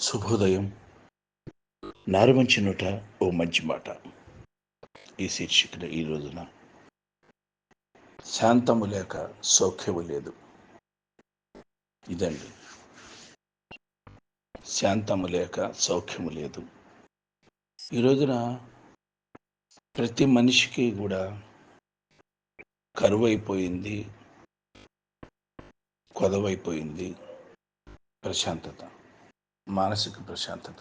శుభోదయం. నారుమంచి నోట ఓ మంచి మాట. ఈ శీర్షికన ఈ రోజున శాంతము లేక సౌఖ్యము లేదు. ఇదండి. శాంతము లేక సౌఖ్యము లేదు. ఈ రోజున ప్రతి మనిషికి కూడా కరువైపోయింది కొదవైపోయింది ప్రశాంతత. మానసిక ప్రశాంతత.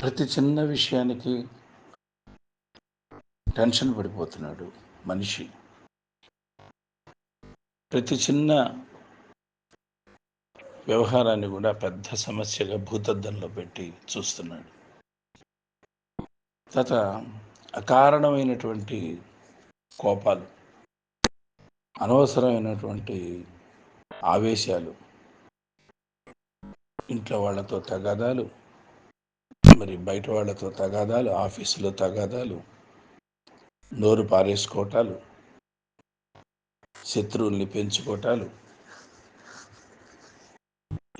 ప్రతి చిన్న విషయానికి టెన్షన్ పడిపోతున్నాడు మనిషి. ప్రతి చిన్న వ్యవహారాన్ని కూడా పెద్ద సమస్యగా భూతద్దంలో పెట్టి చూస్తున్నాడు. తత అకారణమైనటువంటి కోపాలు అనవసరమైనటువంటి ఆవేశాలు ఇంట్లో వాళ్ళతో తగాదాలు మరి బయట వాళ్ళతో తగాదాలు ఆఫీసులో తగాదాలు నోరు పారేసుకోవటాలు శత్రువుల్ని పెంచుకోవటాలు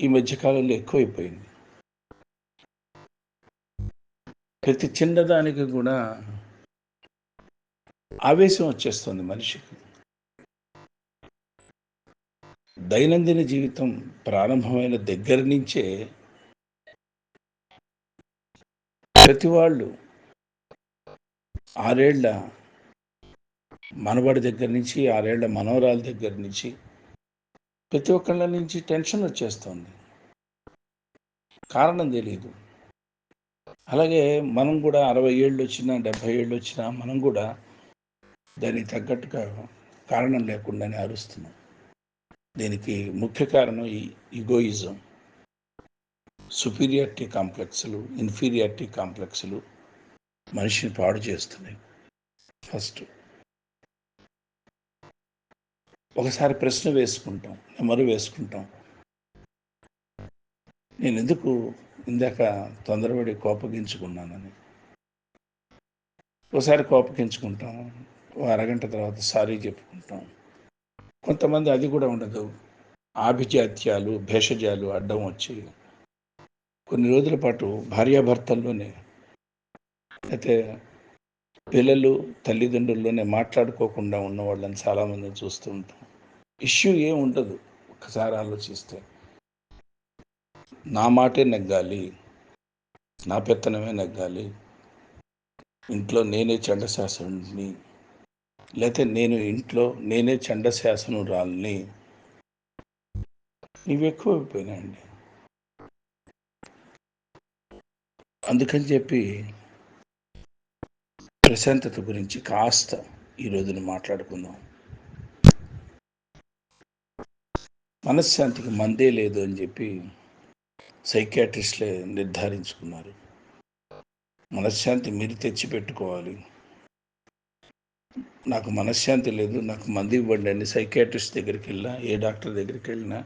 ఈ మధ్యకాలంలో ఎక్కువైపోయింది. ప్రతి చిన్నదానికి కూడా ఆవేశం వచ్చేస్తుంది మనిషికి. దైనందిన జీవితం ప్రారంభమైన దగ్గర నుంచే ప్రతి వాళ్ళు ఆరేళ్ళ మనవాడి దగ్గర నుంచి ఆరేళ్ళ మనవరాల దగ్గర నుంచి ప్రతి ఒక్కళ్ళ నుంచి టెన్షన్ వచ్చేస్తుంది. కారణం తెలియదు అలాగే మనం కూడా అరవై ఏళ్ళు వచ్చినా డెబ్భై ఏళ్ళు వచ్చినా మనం కూడా దానికి తగ్గట్టుగా కారణం లేకుండానే అరుస్తున్నాం. దీనికి ముఖ్య కారణం ఈ ఈగోయిజం సుపీరియారిటీ కాంప్లెక్స్లు ఇన్ఫీరియారిటీ కాంప్లెక్స్లు మనిషిని పాడు చేస్తున్నాయి. ఫస్ట్ ఒకసారి ప్రశ్న వేసుకుంటాం నెమరు వేసుకుంటాం. నేను ఎందుకు ఇందాక తొందరపడి కోపగించుకున్నానని. ఒకసారి కోపగించుకుంటాం అరగంట తర్వాత సారీ చెప్పుకుంటాం. కొంతమంది అది కూడా ఉండదు. ఆభిజాత్యాలు భేషజాలు అడ్డం వచ్చి కొన్ని రోజుల పాటు భార్యాభర్తల్లోనే అయితే పిల్లలు తల్లిదండ్రుల్లోనే మాట్లాడుకోకుండా ఉన్న వాళ్ళని చాలామంది చూస్తూ ఉంటాం. ఇష్యూ ఏం ఉండదు. ఒకసారి ఆలోచిస్తే నా మాటే నెగ్గాలి నా పెత్తనమే నెగ్గాలి ఇంట్లో నేనే చండశాసనుడిని లేకపోతే నేను ఇంట్లో నేనే చండశాసనురాల్ని ఇవి ఎక్కువైపోయినాయండి అందుకని చెప్పి ప్రశాంతత గురించి కాస్త ఈ రోజున మాట్లాడుకుందాం. మనశ్శాంతికి మందే లేదు అని చెప్పి సైకాట్రిస్ట్లే నిర్ధారించుకున్నారు. మనశ్శాంతి మీరు తెచ్చి పెట్టుకోవాలి నాకు మనశ్శాంతి లేదు నాకు మంది ఇవ్వండి అని సైకాట్రిస్ట్ దగ్గరికి వెళ్ళినా ఏ డాక్టర్ దగ్గరికి వెళ్ళినా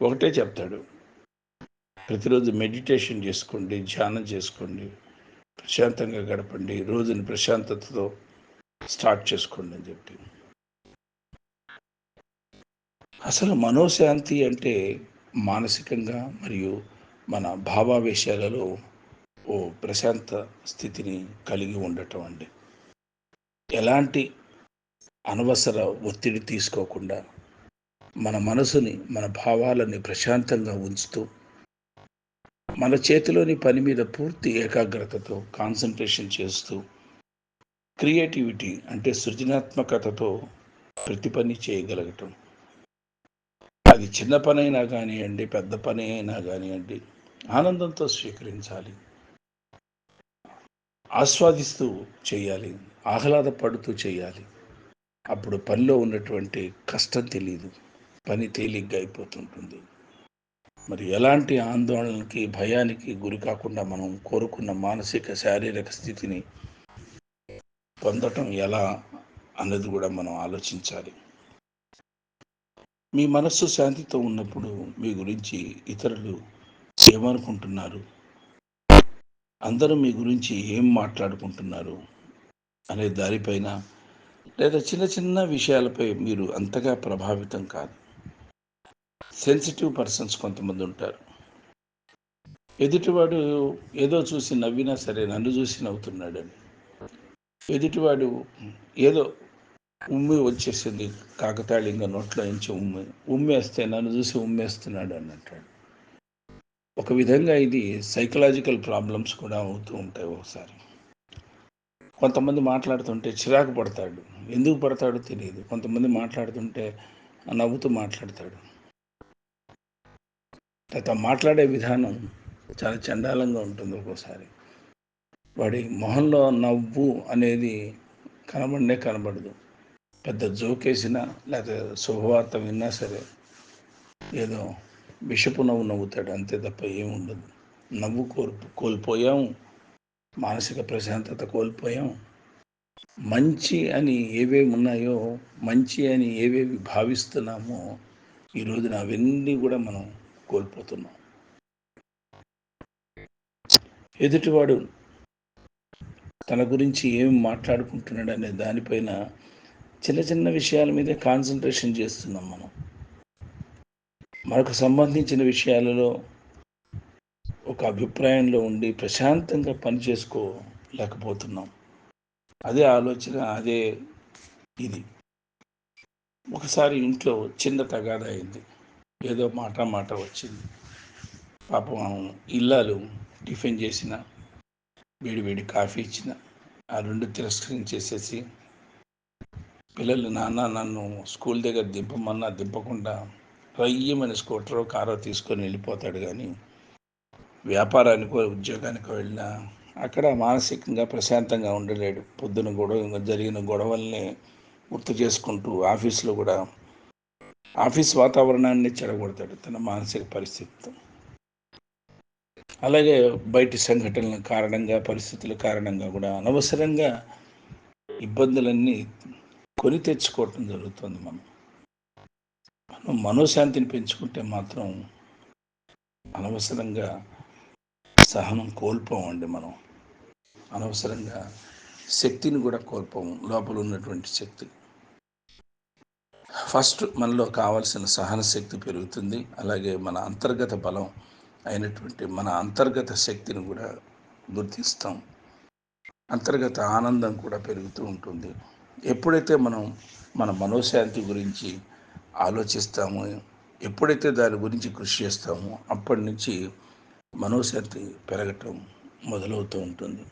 ఒకటే చెప్తాడు. ప్రతిరోజు మెడిటేషన్ చేసుకోండి ధ్యానం చేసుకోండి ప్రశాంతంగా గడపండి రోజుని ప్రశాంతతతో స్టార్ట్ చేసుకోండి అని చెప్పి. అసలు మనోశాంతి అంటే మానసికంగా మరియు మన భావావేశాలలో ఓ ప్రశాంత స్థితిని కలిగి ఉండటం అండి. ఎలాంటి అనవసర ఒత్తిడి తీసుకోకుండా మన మనసుని మన భావాలని ప్రశాంతంగా ఉంచుతూ మన చేతిలోని పని మీద పూర్తి ఏకాగ్రతతో కాన్సన్ట్రేషన్ చేస్తూ క్రియేటివిటీ అంటే సృజనాత్మకతతో ప్రతి పని చేయగలగటం. అది చిన్న పని అయినా కానివ్వండి పెద్ద పని అయినా కానివ్వండి ఆనందంతో స్వీకరించాలి. ఆస్వాదిస్తూ చేయాలి ఆహ్లాదపడుతూ చేయాలి. అప్పుడు పనిలో ఉన్నటువంటి కష్టం తెలియదు పని తేలిగ్గా అయిపోతుంటుంది. మరి ఎలాంటి ఆందోళనకి భయానికి గురి కాకుండా మనం కోరుకున్న మానసిక శారీరక స్థితిని పొందటం ఎలా అన్నది కూడా మనం ఆలోచించాలి. మీ మనస్సు శాంతితో ఉన్నప్పుడు మీ గురించి ఇతరులు ఏమనుకుంటున్నారు? అందరూ మీ గురించి ఏం మాట్లాడుకుంటున్నారు అనే దానిపైన లేదా చిన్న చిన్న విషయాలపై మీరు అంతగా ప్రభావితం కాదు. సెన్సిటివ్ పర్సన్స్ కొంతమంది ఉంటారు. ఎదుటివాడు ఏదో చూసి నవ్వినా సరే నన్ను చూసి నవ్వుతున్నాడని. ఎదుటివాడు ఏదో ఉమ్మి వచ్చేసింది కాకతాళీయంగా నోట్లో నుంచి ఉమ్మి ఉమ్మేస్తే నన్ను చూసి ఉమ్మేస్తున్నాడు అని అంటాడు ఒక విధంగా ఇది సైకలాజికల్ ప్రాబ్లమ్స్ కూడా అవుతూ ఉంటాయి ఒకసారి. కొంతమంది మాట్లాడుతుంటే చిరాకు పడతాడు. ఎందుకు పడతాడో తెలియదు. కొంతమంది మాట్లాడుతుంటే నవ్వుతూ మాట్లాడతాడు. తర్వాత మాట్లాడే విధానం చాలా చండాలంగా ఉంటుంది ఒక్కోసారి. వాడి మొహంలో నవ్వు అనేది కనబడనే కనబడదు. పెద్ద జోకేసినా లేకపోతే శుభవార్త విన్నా సరే ఏదో విషపు నవ్వు నవ్వుతాడు అంతే తప్ప ఏముండదు నవ్వు కోల్పు కోల్పోయాం. మానసిక ప్రశాంతత కోల్పోయాం. మంచి అని ఏవేవి ఉన్నాయో మంచి అని ఏవేవి భావిస్తున్నామో ఈ రోజున అవన్నీ కూడా మనం కోల్పోతున్నాం. ఎదుటివాడు తన గురించి ఏం మాట్లాడుకుంటున్నాడు అనే దానిపైన చిన్న చిన్న విషయాల మీదే కాన్సన్ట్రేషన్ చేస్తున్నాం మనం. మనకు సంబంధించిన విషయాలలో ఒక అభిప్రాయంలో ఉండి ప్రశాంతంగా పనిచేసుకోలేకపోతున్నాం అదే ఆలోచన అదే ఇది. ఒకసారి ఇంట్లో చిన్న తగాద అయింది. ఏదో మాట మాట వచ్చింది. పాపం ఇల్లాలు టిఫిన్ చేసిన వేడి వేడి కాఫీ ఇచ్చిన ఆ రెండు తిరస్కరించేసేసి పిల్లలు నాన్న నన్ను స్కూల్ దగ్గర దింపమన్నా దింపకుండా రయ్యమని స్కూటరో కారో తీసుకొని వెళ్ళిపోతాడు కానీ వ్యాపారానికో ఉద్యోగానికో వెళ్ళినా అక్కడ మానసికంగా ప్రశాంతంగా ఉండలేడు. పొద్దున గొడవ జరిగిన గొడవల్ని గుర్తు చేసుకుంటూ ఆఫీస్లో కూడా ఆఫీస్ వాతావరణాన్ని చెడగొడతాడు తన మానసిక పరిస్థితితో. అలాగే బయటి సంఘటనల కారణంగా పరిస్థితుల కారణంగా కూడా అనవసరంగా ఇబ్బందులన్నీ కొని తెచ్చుకోవటం జరుగుతుంది మనం. మనం మనోశాంతిని పెంచుకుంటే మాత్రం అనవసరంగా సహనం కోల్పోమండి మనం. అనవసరంగా శక్తిని కూడా కోల్పోము లోపల ఉన్నటువంటి శక్తి. ఫస్ట్ మనలో కావాల్సిన సహన శక్తి పెరుగుతుంది అలాగే మన అంతర్గత బలం అయినటువంటి మన అంతర్గత శక్తిని కూడా గుర్తిస్తాం. అంతర్గత ఆనందం కూడా పెరుగుతూ ఉంటుంది. ఎప్పుడైతే మనం మన మనోశాంతి గురించి ఆలోచిస్తామో. ఎప్పుడైతే దాని గురించి కృషి చేస్తామో అప్పటి నుంచి మనోశక్తి పెరగటం మొదలవుతూ ఉంటుంది.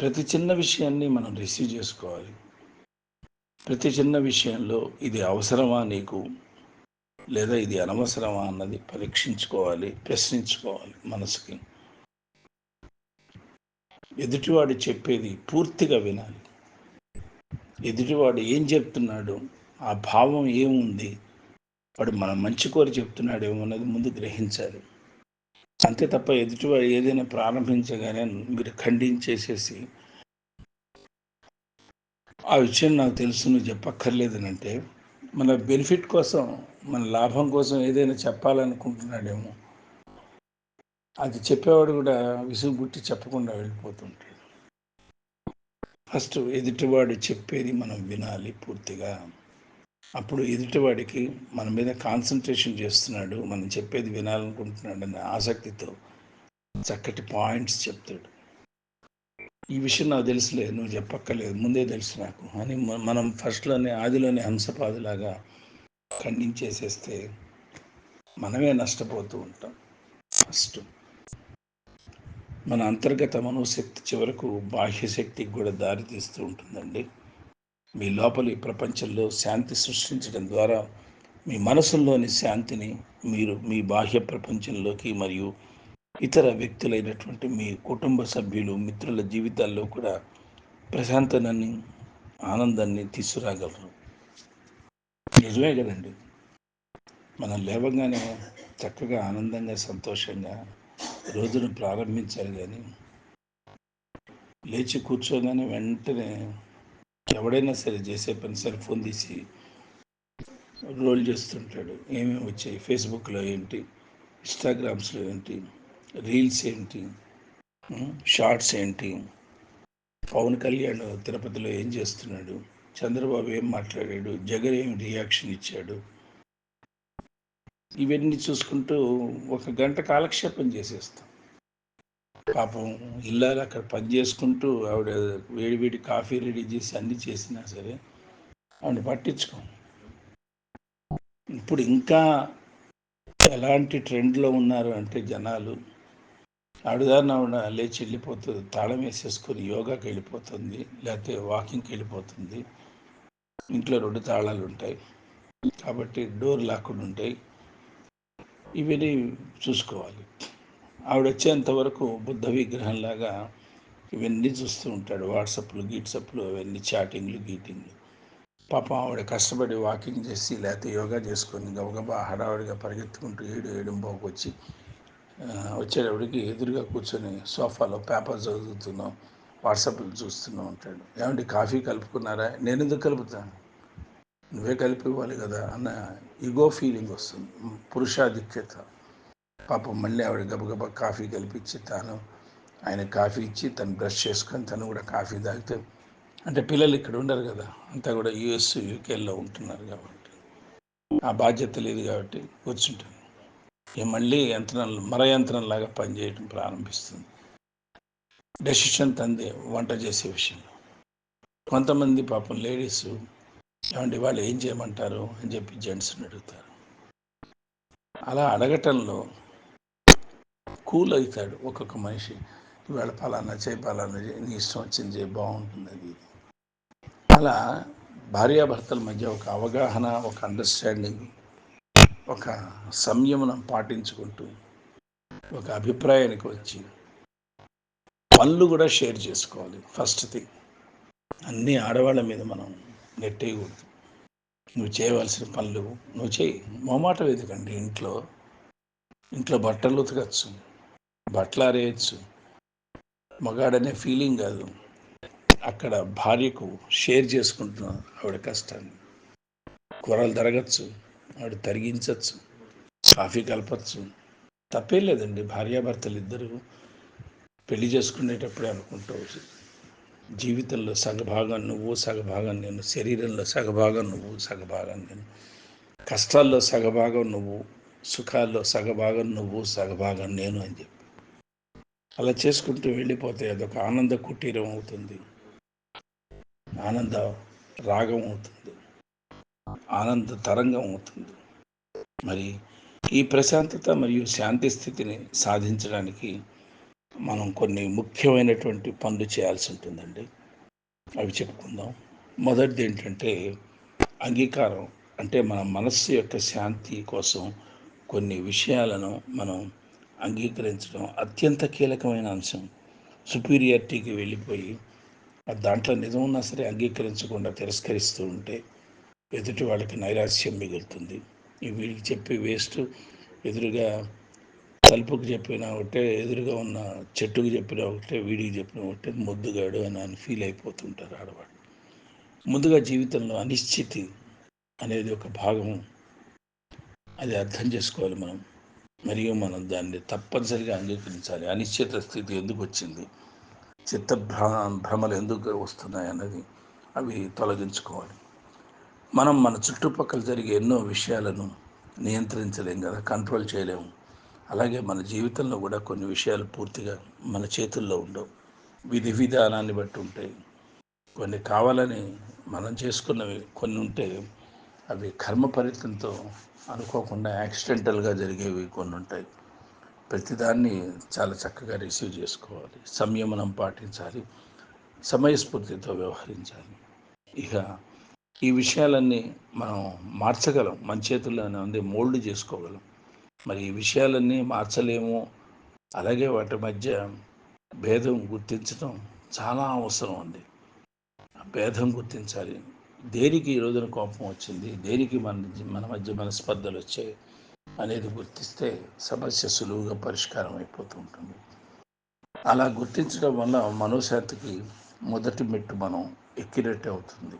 ప్రతి చిన్న విషయాన్ని మనం రిసీవ్ చేసుకోవాలి. ప్రతి చిన్న విషయంలో ఇది అవసరమా నీకు? లేదా ఇది అనవసరమా అన్నది పరీక్షించుకోవాలి ప్రశ్నించుకోవాలి మనసుకి. ఎదుటివాడు చెప్పేది పూర్తిగా వినాలి. ఎదుటివాడు ఏం చెప్తున్నాడు? ఆ భావం ఏముంది? వాడు మన మంచి కోరి చెప్తున్నాడేమో ఏమన్నది ముందు గ్రహించాలి. అంతే తప్ప ఎదుటివాడు ఏదైనా ప్రారంభించగానే మీరు ఖండించేసేసి ఆ విషయం నాకు తెలుసు నువ్వు చెప్పక్కర్లేదని అంటే మన బెనిఫిట్ కోసం మన లాభం కోసం ఏదైనా చెప్పాలనుకుంటున్నాడేమో అది చెప్పేవాడు కూడా విసుగు గుట్టి చెప్పకుండా వెళ్ళిపోతుంటాడు. ఫస్ట్ ఎదుటివాడు చెప్పేది మనం వినాలి పూర్తిగా. అప్పుడు ఎదుటివాడికి మన మీద కాన్సన్ట్రేషన్ చేస్తున్నాడు మనం చెప్పేది వినాలనుకుంటున్నాడు అనే ఆసక్తితో చక్కటి పాయింట్స్ చెప్తాడు. ఈ విషయం నాకు తెలుసులే నువ్వు చెప్పక్కర్లేదు ముందే తెలుసు నాకు అని మనం ఫస్ట్లోనే ఆదిలోనే హంసపాదులాగా ఖండించేసేస్తే మనమే నష్టపోతూ ఉంటాం. ఫస్ట్ మన అంతర్గత మనోశక్తి చివరకు బాహ్య శక్తికి కూడా దారి తీస్తూ ఉంటుందండి. మీ లోపలి ప్రపంచంలో శాంతి సృష్టించడం ద్వారా మీ మనసుల్లోని శాంతిని మీరు మీ బాహ్య ప్రపంచంలోకి మరియు ఇతర వ్యక్తులైనటువంటి మీ కుటుంబ సభ్యులు మిత్రుల జీవితాల్లో కూడా ప్రశాంతనాన్ని ఆనందాన్ని తీసుకురాగలరు. నిజమే కదండి. మనం లేవగానే చక్కగా ఆనందంగా సంతోషంగా రోజును ప్రారంభించాలి కానీ లేచి కూర్చోగానే వెంటనే ఎవడైనా సరే చేసే పని సరే ఫోన్ తీసి రోల్ చేస్తుంటాడు. ఏమేమి వచ్చాయి? ఫేస్బుక్లో ఏంటి? ఇన్స్టాగ్రామ్స్లో ఏంటి? రీల్స్ ఏంటి? షార్ట్స్ ఏంటి? పవన్ కళ్యాణ్ తిరుపతిలో ఏం చేస్తున్నాడు? చంద్రబాబు ఏం మాట్లాడాడు? జగన్ ఏం రియాక్షన్ ఇచ్చాడు? ఇవన్నీ చూసుకుంటూ ఒక గంట కాలక్షేపం చేసేస్తాం. పాపం ఇల్లాలు అక్కడ పని చేసుకుంటూ ఆవిడ వేడి వేడి కాఫీ రెడీ చేసి అన్నీ చేసినా సరే ఆవిడ పట్టించుకో. ఇప్పుడు ఇంకా ఎలాంటి ట్రెండ్లో ఉన్నారు అంటే జనాలు ఆవిడదారిన ఆవిడ లేచి వెళ్ళిపోతుంది తాళం వేసేసుకొని యోగాకి వెళ్ళిపోతుంది లేకపోతే వాకింగ్కి వెళ్ళిపోతుంది. ఇంట్లో రెండు తాళాలు ఉంటాయి. కాబట్టి డోర్ లాక్కుండా ఉంటాయి. ఇవన్నీ చూసుకోవాలి. ఆవిడ వచ్చేంత వరకు బుద్ధ విగ్రహంలాగా ఇవన్నీ చూస్తూ ఉంటాడు. వాట్సప్లు గీట్సప్లు అవన్నీ చాటింగ్లు గీటింగ్లు. పాపం ఆవిడ కష్టపడి వాకింగ్ చేసి లేకపోతే యోగా చేసుకొని గబగబా హడావుడిగా పరిగెత్తుకుంటూ ఏడు ఏడుంబాకు వచ్చి వచ్చేటప్పటికి ఎదురుగా కూర్చొని సోఫాలో పేపర్ చదువుతున్నాం వాట్సాప్లు చూస్తూనే ఉంటాడు. ఏమంటే కాఫీ కలుపుకున్నారా? నేను ఎందుకు కలుపుతాను నువ్వే కలిపి ఇవ్వాలి కదా అన్న ఈగో ఫీలింగ్ వస్తుంది. పురుషాధిక్యత. పాపం మళ్ళీ ఆవిడ గబగబా కాఫీ కలిపించి తాను ఆయన కాఫీ ఇచ్చి తను బ్రష్ చేసుకొని తను కూడా కాఫీ తాగితే అంటే పిల్లలు ఇక్కడ ఉండరు కదా అంతా కూడా యుఎస్ యూకేలో ఉంటున్నారు కాబట్టి. ఆ బాధ్యత లేదు కాబట్టి కూర్చుంటాను ఇక మళ్ళీ యంత్రం మర యంత్రంలాగా పనిచేయడం ప్రారంభిస్తుంది. డెసిషన్ తందే వంట చేసే విషయంలో. కొంతమంది పాపం లేడీస్ ఏమంటే వాళ్ళు ఏం చేయమంటారు అని చెప్పి జెంట్స్ని అడుగుతారు. అలా అడగటంలో కూల్ అవుతాడు ఒక్కొక్క మనిషి. ఇవాళ పలానా చేయి పలానా చేయి నీ ఇష్టం వచ్చింది చేయి బాగుంటుంది అది. ఇది. అలా భార్యాభర్తల మధ్య ఒక అవగాహన ఒక అండర్స్టాండింగ్ ఒక సంయమనం పాటించుకుంటూ ఒక అభిప్రాయానికి వచ్చి పనులు కూడా షేర్ చేసుకోవాలి. ఫస్ట్ థింగ్ అన్ని ఆడవాళ్ళ మీద మనం నెట్టేయకూడదు. నువ్వు చేయవలసిన పనులు నువ్వు చేయి మొమాట ఎందుకండి? ఇంట్లో ఇంట్లో బట్టలు ఉతకచ్చు. బట్లారేయచ్చు మగాడనే ఫీలింగ్ కాదు. అక్కడ భార్యకు షేర్ చేసుకుంటున్నాం ఆవిడ కష్టాన్ని. కూరలు తరగచ్చు ఆవిడ తరిగించవచ్చు కాఫీ కలపచ్చు. తప్పేం లేదండి భార్యాభర్తలు ఇద్దరు పెళ్ళి చేసుకునేటప్పుడే అనుకుంటూ జీవితంలో సగభాగం నువ్వు సగభాగం నేను శరీరంలో సగభాగం నువ్వు సగభాగం నేను కష్టాల్లో సగభాగం నువ్వు సుఖాల్లో సగభాగం నువ్వు సగభాగం నేను అని చెప్పి. అలా చేసుకుంటూ వెళ్ళిపోతే అదొక ఆనంద కుటీరం అవుతుంది. ఆనంద రాగం అవుతుంది. ఆనంద తరంగం అవుతుంది. మరి ఈ ప్రశాంతత మరియు శాంతి స్థితిని సాధించడానికి మనం కొన్ని ముఖ్యమైనటువంటి పనులు చేయాల్సి ఉంటుందండి. అవి చెప్పుకుందాం. మొదటిది ఏంటంటే అంగీకారం. అంటే మన మనస్సు యొక్క శాంతి కోసం కొన్ని విషయాలను మనం అంగీకరించడం అత్యంత కీలకమైన అంశం. సుపీరియారిటీకి వెళ్ళిపోయి దాంట్లో నిజం ఉన్నా సరే అంగీకరించకుండా తిరస్కరిస్తూ ఉంటే ఎదుటి వాళ్ళకి నైరాశ్యం మిగులుతుంది. వీడికి చెప్పి వేస్ట్ ఎదురుగా తలుపుకు చెప్పినా ఒకటే ఎదురుగా ఉన్న చెట్టుకు చెప్పినా ఒకటే వీడికి చెప్పినా ఒకటే ముద్దుగాడు అని అని ఫీల్ అయిపోతుంటారు ఆడవాళ్ళు. ముందుగా జీవితంలో అనిశ్చితి అనేది ఒక భాగం. అది అర్థం చేసుకోవాలి మనం. మరియు మనం దాన్ని తప్పనిసరిగా అంగీకరించాలి. అనిశ్చిత స్థితి ఎందుకు వచ్చింది? చిత్త భ్ర భ్రమలు ఎందుకు వస్తున్నాయి అన్నది అవి తొలగించుకోవాలి. మనం మన చుట్టుపక్కల జరిగే ఎన్నో విషయాలను నియంత్రించలేం కదా కంట్రోల్ చేయలేము. అలాగే మన జీవితంలో కూడా కొన్ని విషయాలు పూర్తిగా మన చేతుల్లో ఉండవు. విధి విధానాన్ని బట్టి ఉంటాయి. కొన్ని కావాలని మనం చేసుకున్నవి కొన్ని ఉంటే అవి కర్మ ఫలితంతో అనుకోకుండా యాక్సిడెంటల్గా జరిగేవి కొన్ని ఉంటాయి. ప్రతిదాన్ని చాలా చక్కగా రిసీవ్ చేసుకోవాలి. సంయమనం పాటించాలి. సమయస్ఫూర్తితో వ్యవహరించాలి. ఇక ఈ విషయాలన్నీ మనం మార్చగలం. మన చేతుల్లోనే ఉంది మోల్డ్ చేసుకోగలం. మరి ఈ విషయాలన్నీ మార్చలేము. అలాగే వాటి మధ్య భేదం గుర్తించడం చాలా అవసరం ఉంది భేదం గుర్తించాలి. దేనికి ఈ రోజున కోపం వచ్చింది? దేనికి మన మన మధ్య మనస్పర్ధలు వచ్చాయి? అనేది గుర్తిస్తే సమస్య సులువుగా పరిష్కారం అయిపోతూ ఉంటుంది. అలా గుర్తించడం వల్ల మనోశాంతికి మొదటి మెట్టు మనం ఎక్కినట్టే అవుతుంది.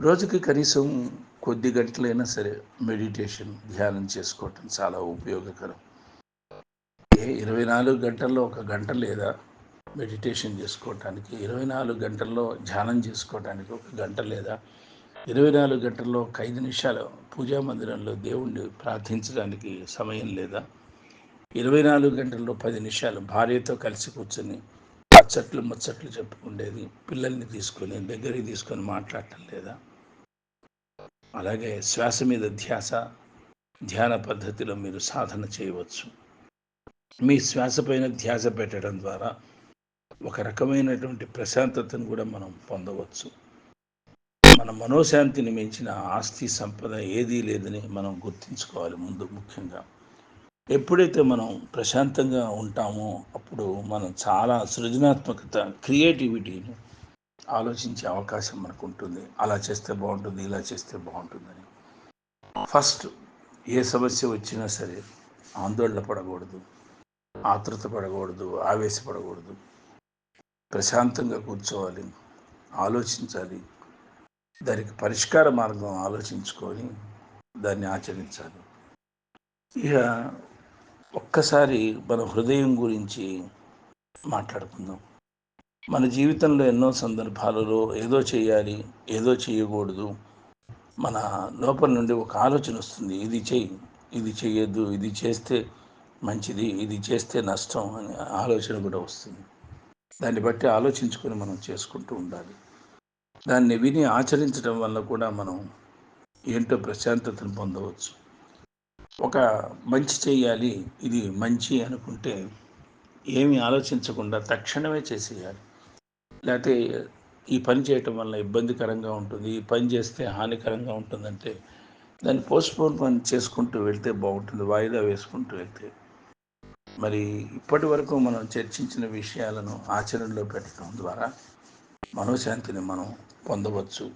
రోజుకి కనీసం కొద్ది గంటలైనా సరే మెడిటేషన్ ధ్యానం చేసుకోవటం చాలా ఉపయోగకరం. ఇరవై నాలుగు గంటల్లో ఒక గంట లేదా మెడిటేషన్ చేసుకోవటానికి ఇరవై నాలుగు గంటల్లో ధ్యానం చేసుకోవటానికి ఒక గంట లేదా ఇరవై నాలుగు గంటల్లో ఒక ఐదు నిమిషాలు పూజా మందిరంలో దేవుణ్ణి ప్రార్థించడానికి సమయం లేదా ఇరవై నాలుగు గంటల్లో పది నిమిషాలు భార్యతో కలిసి కూర్చొని ముచ్చట్లు ముచ్చట్లు చెప్పుకుండేది పిల్లల్ని తీసుకొని దగ్గరికి తీసుకొని మాట్లాడటం లేదా అలాగే శ్వాస మీద ధ్యాస ధ్యాన పద్ధతిలో మీరు సాధన చేయవచ్చు. మీ శ్వాసపైన ధ్యాస పెట్టడం ద్వారా ఒక రకమైనటువంటి ప్రశాంతతను కూడా మనం పొందవచ్చు. మన మనోశాంతిని మించిన ఆస్తి సంపద ఏదీ లేదని మనం గుర్తుంచుకోవాలి ముందు ముఖ్యంగా. ఎప్పుడైతే మనం ప్రశాంతంగా ఉంటామో అప్పుడు మనం చాలా సృజనాత్మకత క్రియేటివిటీని ఆలోచించే అవకాశం మనకు ఉంటుంది అలా చేస్తే బాగుంటుంది ఇలా చేస్తే బాగుంటుందని. ఫస్ట్ ఏ సమస్య వచ్చినా సరే ఆందోళన పడకూడదు ఆతృత పడకూడదు ఆవేశపడకూడదు. ప్రశాంతంగా కూర్చోవాలి ఆలోచించాలి. దానికి పరిష్కార మార్గం ఆలోచించుకొని దాన్ని ఆచరించాలి. ఇక ఒక్కసారి మన హృదయం గురించి మాట్లాడుకుందాం. మన జీవితంలో ఎన్నో సందర్భాలలో ఏదో చేయాలి ఏదో చేయకూడదు. మన లోపల నుండి ఒక ఆలోచన వస్తుంది ఇది చెయ్యి ఇది చేయొద్దు ఇది చేస్తే మంచిది ఇది చేస్తే నష్టం అనే ఆలోచన కూడా వస్తుంది. దాన్ని బట్టి ఆలోచించుకొని మనం చేసుకుంటూ ఉండాలి. దాన్ని విని ఆచరించడం వల్ల కూడా మనం ఏంటో ప్రశాంతతను పొందవచ్చు. ఒక మంచి చేయాలి ఇది మంచి అనుకుంటే ఏమి ఆలోచించకుండా తక్షణమే చేసేయాలి. లేకపోతే ఈ పని చేయటం వల్ల ఇబ్బందికరంగా ఉంటుంది ఈ పని చేస్తే హానికరంగా ఉంటుందంటే దాన్ని పోస్ట్పోన్ పని చేసుకుంటూ వెళ్తే బాగుంటుంది వాయిదా వేసుకుంటూ వెళ్తే. మరి ఇప్పటి వరకు మనం చర్చించిన విషయాలను ఆచరణలో పెట్టడం ద్వారా మనోశాంతిని మనం పొందవచ్చు.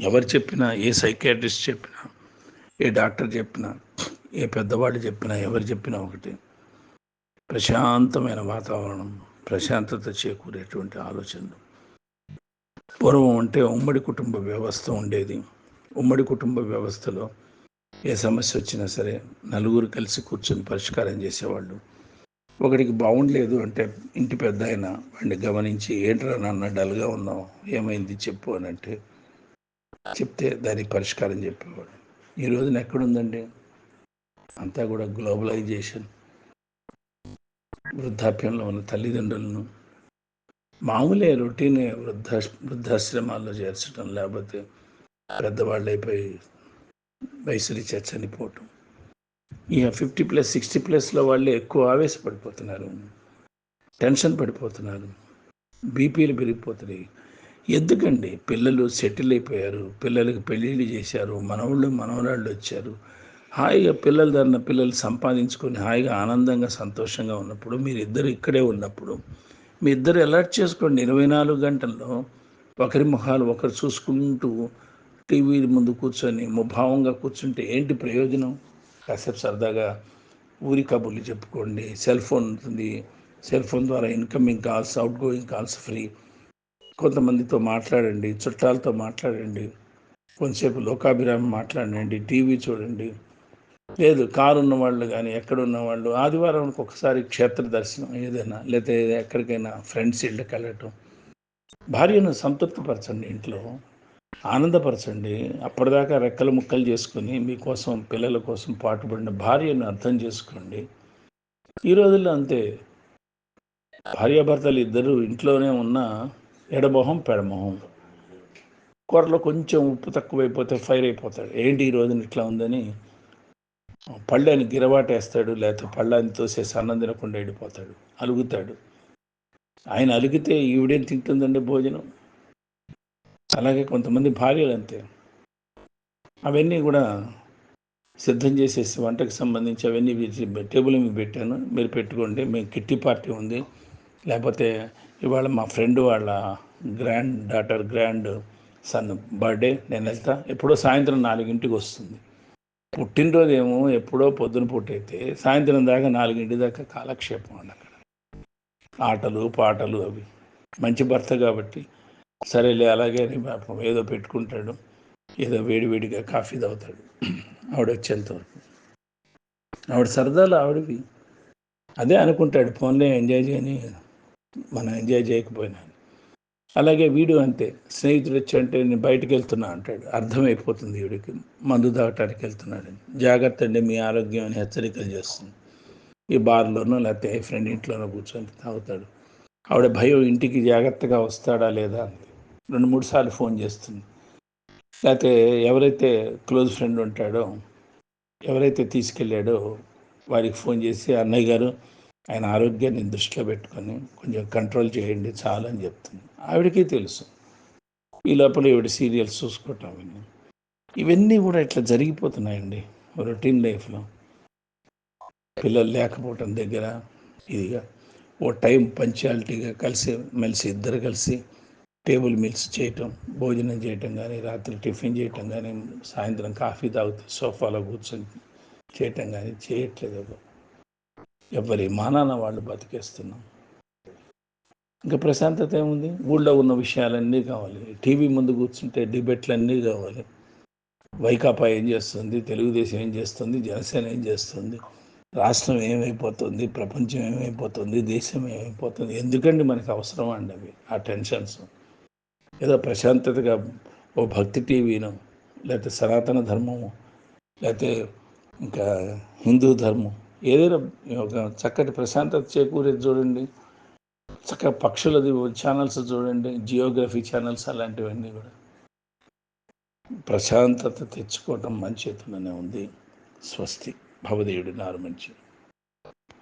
ఎవరు చెప్పినా ఏ సైకాట్రిస్ట్ చెప్పినా ఏ డాక్టర్ చెప్పినా ఏ పెద్దవాళ్ళు చెప్పినా ఎవరు చెప్పినా ఒకటి. ప్రశాంతమైన వాతావరణం ప్రశాంతత చేకూరేటువంటి ఆలోచనలు. పూర్వం అంటే ఉమ్మడి కుటుంబ వ్యవస్థ ఉండేది. ఉమ్మడి కుటుంబ వ్యవస్థలో ఏ సమస్య వచ్చినా సరే నలుగురు కలిసి కూర్చొని పరిష్కారం చేసేవాళ్ళు. ఒకడికి బాగుండలేదు అంటే ఇంటి పెద్ద ఆయన వాడిని గమనించి ఏంట్రా నాన్న డల్గా ఉన్నావు? ఏమైంది చెప్పు అని అంటే చెప్తే దానికి పరిష్కారం చెప్పేవాడు. ఈ రోజున ఎక్కడుందండి? అంతా కూడా గ్లోబలైజేషన్. వృద్ధాప్యంలో ఉన్న తల్లిదండ్రులను మామూలే రొటీన్ వృద్ధ వృద్ధాశ్రమాల్లో చేర్చడం లేకపోతే పెద్దవాళ్ళు అయిపోయి వయసుని చనిపోవటం ఇక ఫిఫ్టీ ప్లస్ సిక్స్టీ ప్లస్లో వాళ్ళే ఎక్కువ ఆవేశపడిపోతున్నారు. టెన్షన్ పడిపోతున్నారు. బీపీలు పెరిగిపోతున్నాయి. ఎందుకండి? పిల్లలు సెటిల్ అయిపోయారు. పిల్లలకు పెళ్ళిళ్ళు చేశారు. మనవాళ్ళు మనవరాళ్ళు వచ్చారు. హాయిగా పిల్లల దాన్ని పిల్లలు సంపాదించుకొని హాయిగా ఆనందంగా సంతోషంగా ఉన్నప్పుడు మీరు ఇద్దరు ఇక్కడే ఉన్నప్పుడు మీ ఇద్దరు అలర్ట్ చేసుకోండి. ఇరవై నాలుగు గంటల్లో ఒకరి ముఖాలు ఒకరు చూసుకుంటూ టీవీ ముందు కూర్చొని ముభావంగా కూర్చుంటే ఏంటి ప్రయోజనం? కాసేపు సరదాగా ఊరి కబుర్లు చెప్పుకోండి సెల్ ఫోన్ ఉంటుంది. సెల్ ఫోన్ ద్వారా incoming calls outgoing calls free. కొంతమందితో మాట్లాడండి చుట్టాలతో మాట్లాడండి. కొంతసేపు లోకాభిరామం మాట్లాడండి టీవీ చూడండి. లేదు కారు ఉన్న వాళ్ళు కానీ ఎక్కడున్న వాళ్ళు ఆదివారం ఒకసారి క్షేత్ర దర్శనం ఏదైనా లేకపోతే ఎక్కడికైనా ఫ్రెండ్స్ ఇళ్ళకి వెళ్ళటం. భార్యను సంతృప్తిపరచండి ఇంట్లో. ఆనందపరచండి. అప్పటిదాకా రెక్కలు ముక్కలు చేసుకుని మీకోసం పిల్లల కోసం పాటుపడిన భార్యను అర్థం చేసుకోండి. ఈ రోజుల్లో అంతే. భార్యాభర్తలు ఇద్దరు ఇంట్లోనే ఉన్న ఎడమొహం పెడమొహం. కూరలో కొంచెం ఉప్పు తక్కువైపోతే ఫైర్ అయిపోతాడు. ఏంటి ఈ రోజున ఇట్లా ఉందని? పళ్ళని గిరవాటేస్తాడు లేకపోతే పళ్ళని తోసేసి అన్నం తినకుండా వెళ్ళిపోతాడు అలుగుతాడు. ఆయన అలిగితే ఈవిడేం తింటుందండి భోజనం? అలాగే కొంతమంది భార్యలు అంతే అవన్నీ కూడా సిద్ధం చేసేసి వంటకు సంబంధించి అవన్నీ టేబుల్ మీద పెట్టాను. మీరు పెట్టుకోండి మేము కిట్టి పార్టీ ఉంది. లేకపోతే ఇవాళ మా ఫ్రెండ్ వాళ్ళ granddaughter grandson birthday నేను వెళ్తా. ఎప్పుడో సాయంత్రం నాలుగింటికి వస్తుంది. పుట్టినరోజు ఏమో ఎప్పుడో పొద్దున పుట్టయితే సాయంత్రం దాకా నాలుగింటి దాకా కాలక్షేపం అండి అక్కడ. ఆటలు పాటలు అవి. మంచి భర్త కాబట్టి సరేలే అలాగే అని పాపం ఏదో పెట్టుకుంటాడు. ఏదో వేడివేడిగా కాఫీ తాగుతాడు. ఆవిడ వచ్చేంతవరకు ఆవిడ సరదాలు ఆవిడవి అదే అనుకుంటాడు ఫోన్లే ఎంజాయ్ చేయని మనం ఎంజాయ్ చేయకపోయినా అలాగే వీడు అంతే స్నేహితుడు వచ్చి అంటే నేను బయటకు వెళ్తున్నా అంటాడు. అర్థమైపోతుంది వీడికి మందు తాగటానికి వెళ్తున్నాడని జాగ్రత్త అండి మీ ఆరోగ్యం అని హెచ్చరికలు చేస్తుంది. ఈ బార్లోనో లేకపోతే ఫ్రెండ్ ఇంట్లోనో కూర్చొని తాగుతాడు. ఆవిడ భయం ఇంటికి జాగ్రత్తగా వస్తాడా లేదా? అని రెండు మూడు సార్లు ఫోన్ చేస్తుంది. లేకపోతే ఎవరైతే క్లోజ్ ఫ్రెండ్ ఉంటాడో ఎవరైతే తీసుకెళ్ళాడో వారికి ఫోన్ చేసి అన్నయ్య గారు ఆయన ఆరోగ్యాన్ని దృష్టిలో పెట్టుకొని కొంచెం కంట్రోల్ చేయండి చాలు అని చెప్తుంది. ఆవిడకి తెలుసు. ఈ లోపల ఈవిడ సీరియల్స్ చూసుకోవటం అవన్నీ. ఇవన్నీ కూడా ఇట్లా జరిగిపోతున్నాయండి రొటీన్ లైఫ్లో. పిల్లలు లేకపోవటం దగ్గర ఇదిగా ఓ టైం పంచాలిటీగా కలిసి మెలిసి ఇద్దరు కలిసి టేబుల్ మీల్స్ చేయటం భోజనం చేయటం కానీ రాత్రి టిఫిన్ చేయటం కానీ సాయంత్రం కాఫీ తాగుతూ సోఫాలో కూర్చొని చేయటం కానీ చేయట్లేదు ఎవరి. మానాన వాళ్ళు బతికేస్తున్నాం. ఇంకా ప్రశాంతత ఏముంది? ఊళ్ళో ఉన్న విషయాలన్నీ కావాలి. టీవీ ముందు కూర్చుంటే డిబేట్లు అన్నీ కావాలి. వైకాపా ఏం చేస్తుంది? తెలుగుదేశం ఏం చేస్తుంది? జనసేన ఏం చేస్తుంది? రాష్ట్రం ఏమైపోతుంది? ప్రపంచం ఏమైపోతుంది? దేశం ఏమైపోతుంది? ఎందుకండి మనకి అవసరం అండి అవి? ఆ టెన్షన్స్. ఏదో ప్రశాంతతగా ఓ భక్తి టీవీను లేకపోతే సనాతన ధర్మము లేకపోతే ఇంకా హిందూ ధర్మం ఏదైనా ఒక చక్కటి ప్రశాంతత చేకూరేది చూడండి. చక్కగా పక్షులది ఛానల్స్ చూడండి జియోగ్రఫీ ఛానల్స్ అలాంటివన్నీ కూడా. ప్రశాంతత తెచ్చుకోవటం మంచి ఎత్తుననే ఉంది. స్వస్తి. భవదేవుడి నారు మంచి